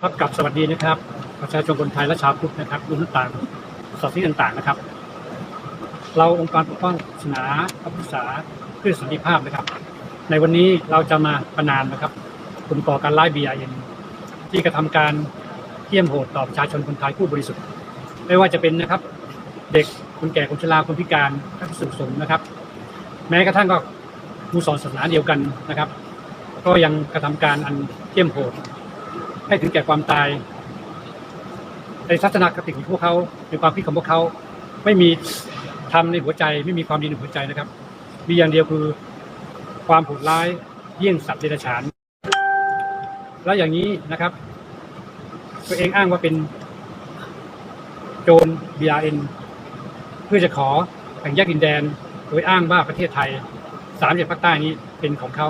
ครับกับสวัสดีนะครับ ประชาชนคนไทยและชาวพุทธนะครับรุ่นต่างสอบที่ต่างๆนะครับ เราองค์การปกป้องศาสนาพระพุทธศาสนาเพื่อสันติภาพนะครับ ในวันนี้เราจะมาประนามนะครับกลุ่มก่อการร้าย BIN ที่กระทำการเที่ยมโหดต่อประชาชนคนไทยผู้บริสุทธิ์ ไม่ว่าจะเป็นนะครับ เด็กคนแก่คนชราคนพิการทักษุขสงฆ์นะครับ แม้กระทั่งก็ครูสอนศาสนาเดียวกันนะครับ ก็ยังกระทำการอันเที่ยมโหด ให้ถึงแก่ความตาย ในทัศนคติของพวกเขาในความคิดของพวกเขา ไม่มีธรรมในหัวใจ ไม่มีความดีในหัวใจนะครับ มีอย่างเดียวคือความโหดร้ายเยี่ยงสัตว์เดรัจฉาน แล้วอย่างนี้นะครับ ตัวเองอ้างว่าเป็นโจร BRN เพื่อจะขอแบ่งแยกดินแดน โดยอ้างว่าประเทศไทยสามเหลี่ยมภาคใต้นี้เป็นของเขา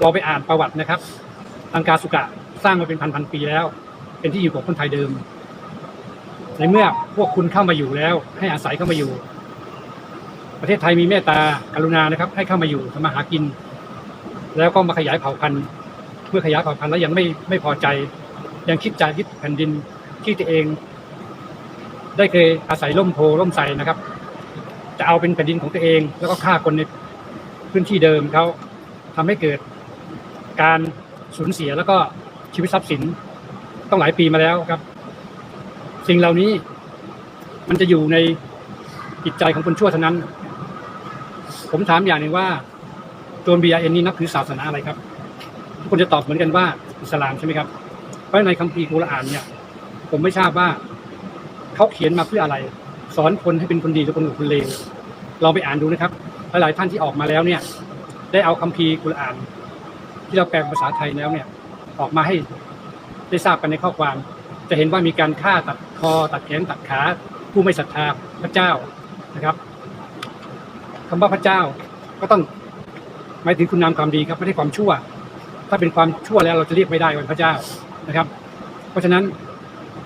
เราไปอ่านประวัตินะครับ อังกาสุกะ สร้างมาเป็นพันพันปีแล้ว เป็นที่อยู่ของคนไทยเดิม ในเมื่อพวกคุณเข้ามาอยู่แล้ว ให้อาศัยเข้ามาอยู่ ประเทศไทยมีเมตตากรุณานะครับ ให้เข้ามาอยู่ทำมาหากิน แล้วก็มาขยายเผ่าพันธุ์เมื่อขยายเผ่าพันธุ์แล้วยังไม่ไม่พอใจ ยังคิดจะยึดแผ่นดินที่ตัวเอง ได้เคยอาศัยร่มโพร่มไทรนะครับ จะเอาเป็นแผ่นดินของตัวเอง แล้วก็ฆ่าคนในพื้นที่เดิมเขาทำให้เกิดการสูญเสียแล้วก็ ชีวิตทรัพย์สินต้องหลายปีมาแล้วครับ สิ่งเหล่านี้มันจะอยู่ในจิตใจของคนชั่วเท่านั้น ผมถามอย่างหนึ่งว่าโจนบีเอ็นนี้นับถือศาสนาอะไรครับทุกคนจะตอบเหมือนกันว่าอิสลามใช่ไหมครับ เพราะในคัมภีร์กุรอานเนี่ย ผมไม่ทราบว่าเขาเขียนมาเพื่ออะไร สอนคนให้เป็นคนดีหรือคนคนเลวลองไปอ่านดูนะครับ หลายๆท่านที่ออกมาแล้วเนี่ย ได้เอาคัมภีร์กุรอาน ที่เราแปลเป็นภาษาไทยแล้วเนี่ย ออกมาให้ได้ทราบกันในข้อความ จะเห็นว่ามีการฆ่าตัดคอตัดแขนตัดขา ผู้ไม่ศรัทธาพระเจ้านะครับคำว่าพระเจ้าก็ต้องหมายถึงคุณงามความดีครับไม่ใช่ความชั่ว ถ้าเป็นความชั่วแล้วเราจะเรียกไม่ได้ว่าเป็นพระเจ้านะครับ เพราะฉะนั้น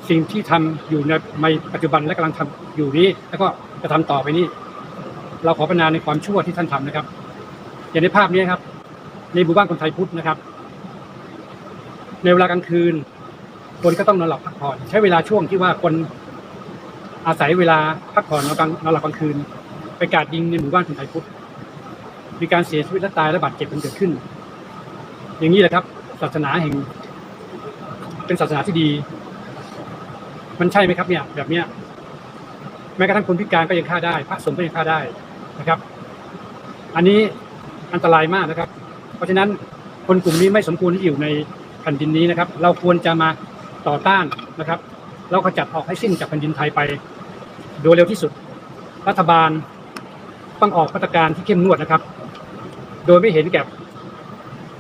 สิ่งที่ทำอยู่ในในปัจจุบันและกำลังทำอยู่นี้ แล้วก็จะทำต่อไปนี้ เราขอประนามในความชั่วที่ท่านทำนะครับ อย่างในภาพนี้ครับ ในหมู่บ้านคนไทยพุทธนะครับ ในเวลากลางคืน คนก็ต้องนอนหลับพักผ่อน ใช้เวลาช่วงที่ว่าคนอาศัยเวลาพักผ่อนนอนกลางนอนหลับกลางคืน ไปกราดยิงในหมู่บ้านคนไทยพุทธมีการเสียชีวิตและตายและบาดเจ็บกันเกิดขึ้น อย่างนี้แหละครับ ศาสนาแห่ง เป็นศาสนาที่ดี มันใช่ไหมครับเนี่ย แบบเนี้ยแม้กระทั่งคนพิการก็ยังฆ่าได้พระสงฆ์ก็ยังฆ่าได้นะครับ อันนี้อันตรายมากนะครับ เพราะฉะนั้นคนกลุ่มนี้ไม่สมควรที่อยู่ใน แผ่นดินนี้นะครับ เราควรจะมาต่อต้านนะครับแล้วก็จัดออกให้สิ้นจากแผ่นดินไทยไป โดยเร็วที่สุด รัฐบาลต้องออกมาตรการที่เข้มงวดนะครับ โดยไม่เห็นแก่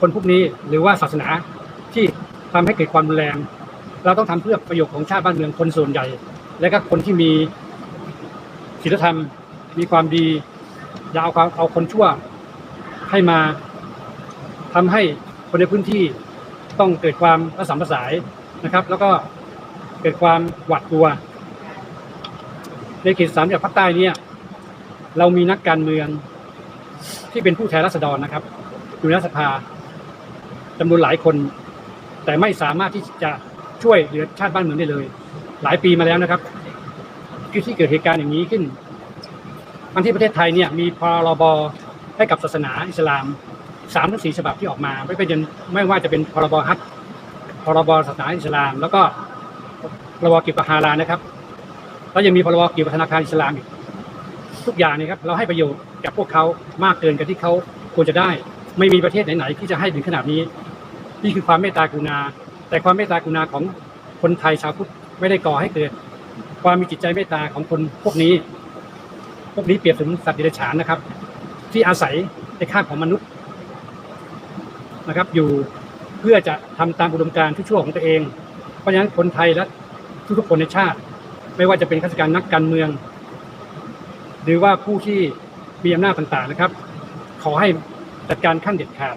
คนพวกนี้หรือว่าศาสนาที่ทำให้เกิดความรุนแรง เราต้องทำเพื่อประโยชน์ของชาติบ้านเมืองคนส่วนใหญ่ และก็คนที่มีศีลธรรมมีความดีอย่าเอาเอาคนชั่วให้มาทำให้คนในพื้นที่ ต้องเกิดความระสำระสายนะครับ แล้วก็เกิดความหวาดกลัว ในเขตสามจังหวัดภาคใต้เนี่ยเรามีนักการเมืองที่เป็นผู้แทนราษฎรนะครับ อยู่ในรัฐสภาจำนวนหลายคน แต่ไม่สามารถที่จะช่วยเหลือชาติบ้านเมืองได้เลย หลายปีมาแล้วนะครับที่ที่เกิดเหตุการณ์อย่างนี้ขึ้นทั้งที่ประเทศไทยเนี่ยมีพรบให้กับศาสนาอิสลาม สามถึงสี่ฉบับที่ออกมา ไม่เป็นไม่ว่าจะเป็นพรบฮัทพรบศาสนาอิสลาม แล้วก็พรบเกี่ยวกับฮาลานะครับแล้วยังมีพรบเกี่ยวกับธนาคารอิสลามอีกทุกอย่างเนยครับเราให้ประโยชน์กับพวกเขามากเกินกับที่เขาควรจะได้ ไม่มีประเทศไหนๆที่จะให้ถึงขนาดนี้ นี่คือความเมตตากรุณา แต่ความเมตตากรุณาของคนไทยชาวพุทธไม่ได้ก่อให้เกิด ความมีจิตใจเมตตาของคนพวกนี้ พวกนี้เปรียบเสมือนสัตว์เดรัจฉานนะครับ ที่อาศัยในข้างของมนุษย์ นะครับอยู่เพื่อจะทำตามอุดมการณ์ที่ชั่วของตัวเอง เพราะฉะนั้นคนไทยและทุกๆคนในชาติ ไม่ว่าจะเป็นข้าราชการนักการเมือง หรือว่าผู้ที่มีอำนาจต่างๆนะครับ ขอให้จัดการขั้นเด็ดขาด